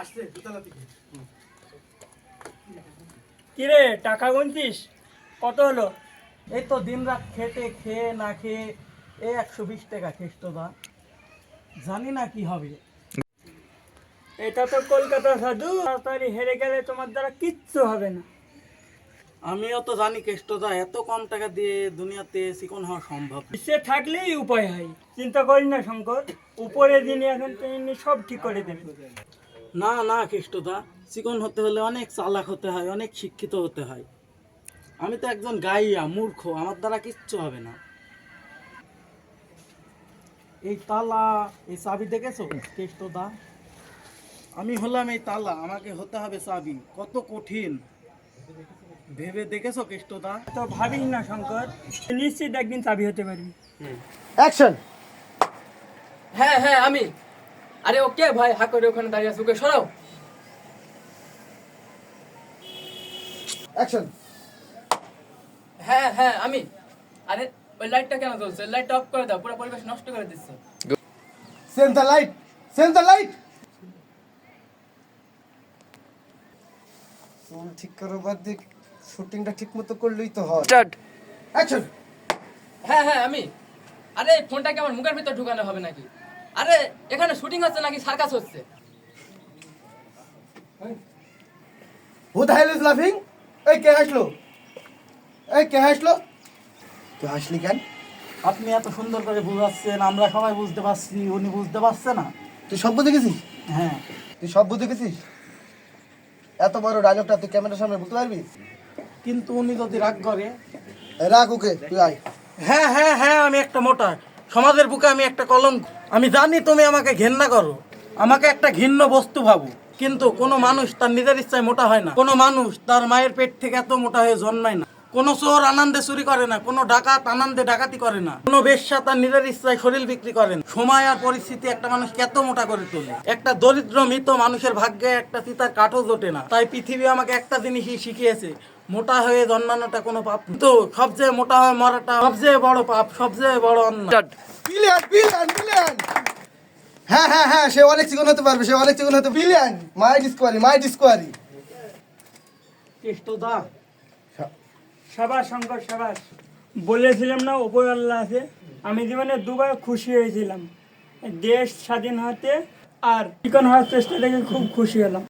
আসছে দুতলা থেকে। কিরে টাকা গুনছিস? কত হলো? এই তো দিন রাত খেটে খেয়ে না খেয়ে এই একশো বিশ টাকা খ্রিস্ট দা। জানি না কি হবে। এটা তো কলকাতা সাধু তাড়াতাড়ি হেরে গেলে তোমার দ্বারা কিচ্ছু হবে না। আমিও তো জানি কেষ্টদা এত কম টাকা দিয়ে দুনিয়াতে চিকন হওয়া সম্ভব। সে থাকলেই উপায় হয় চিন্তা করি না শঙ্কর উপরে যিনি এখন তিনি সব ঠিক করে দেবেন। না না কেষ্টদা চিকন হতে হলে অনেক চালাক হতে হয় অনেক শিক্ষিত হতে হয়। আমি তো একজন গাইয়া মূর্খ আমার দ্বারা কিচ্ছু হবে না। এই তালা এই চাবি দেখেছ? কেষ্টদা আমি হলাম এই তালা আমাকে হতে হবে চাবি। কত কঠিন। ভেবে দেখেছ কেষ্টদা তো ভাবি না শঙ্কর। নিশ্চিত একদিন চাবি হতে পারবি। অ্যাকশন হ্যাঁ হ্যাঁ আমি। আরে ওকে ভাই হা করে ওখানে দাঁড়িয়ে আছে ওকে সরাও। অ্যাকশন হ্যাঁ হ্যাঁ আমি। আরে ওই লাইটটা কেন জ্বলছে? লাইটটা অফ করে দাও পুরো পরিবেশ নষ্ট করে দিচ্ছে। Send the light send the light চুল ঠিক করো বাদ দিয়ে শুটিংটা ঠিক মতো করলেই তো হয়। স্টার্ট অ্যাকশন হ্যাঁ হ্যাঁ আমি। আরে এই ফোনটা কি আমার মুখের ভিতর ঢুকানো হবে নাকি? আরে এখানে শুটিং হচ্ছে নাকি সার্কাস হচ্ছে? হু দ্য হেল ইজ লাফিং এই কে হাসলো? এই কে হাসলো? তুই হাসলি কেন? আপনি এত সুন্দর করে বুঝাচ্ছেন আমরা সবাই বুঝতে পারছি উনি বুঝতে পারছে না। তুই সভ্য দেখেছিস হ্যাঁ। তুই সভ্য দেখেছিস এত বড় ডায়লগটা তুই ক্যামেরার সামনে বলতে পারবি? কিন্তু উনি যদি রাগ করে রাগ ওকে তুই আয়। হ্যাঁ হ্যাঁ হ্যাঁ আমি একটা মোটা সমাজের বুকে আমি একটা কলঙ্ক। আমি জানি তুমি আমাকে ঘেন্না করো। আমাকে একটা ঘৃণ্য বস্তু ভাবো। কিন্তু কোনো মানুষ তার নিজের ইচ্ছায় মোটা হয় না। কোনো মানুষ তার মায়ের পেট থেকে এত মোটা হয়ে জন্মায় না। কোনো চোর আনন্দে চুরি করে না। কোনো ডাকাত আনন্দে ডাকাতি করে না। কোনো বেশ্যা তার নিজের ইচ্ছায় শরীর বিক্রি করেন সময় আর পরিস্থিতি একটা মানুষ কত মোটা করে তোলে। একটা দরিদ্র মৃত মানুষের ভাগ্যে একটা চিতার কাঠও জোটে না। তাই পৃথিবী আমাকে একটা জিনিসই শিখিয়েছে। মোটা হয়ে জন্মানোটা কোনো পাপ তো সবচেয়ে মোটা হয়ে মরাটা সবচেয়ে বড় পাপ সবচেয়ে বড় অন্যায়। বিলিয়ন বিলিয়ন বিলিয়ন হ্যাঁ হ্যাঁ হ্যাঁ সে অনেক চিকন হতে পারবে সে অনেক চিকন হতে বিলিয়ন মাই ডিসকোয়ারি মাই ডিসকোয়ারি কেষ্টদা সাবাস শঙ্কর সাবাস বলেছিলাম না ওপর আল্লাহ আছে? আমি জীবনে দুবার খুশি হয়েছিলাম। দেশ স্বাধীন হতে আর চিকন হওয়ার চেষ্টা থেকে খুব খুশি হলাম।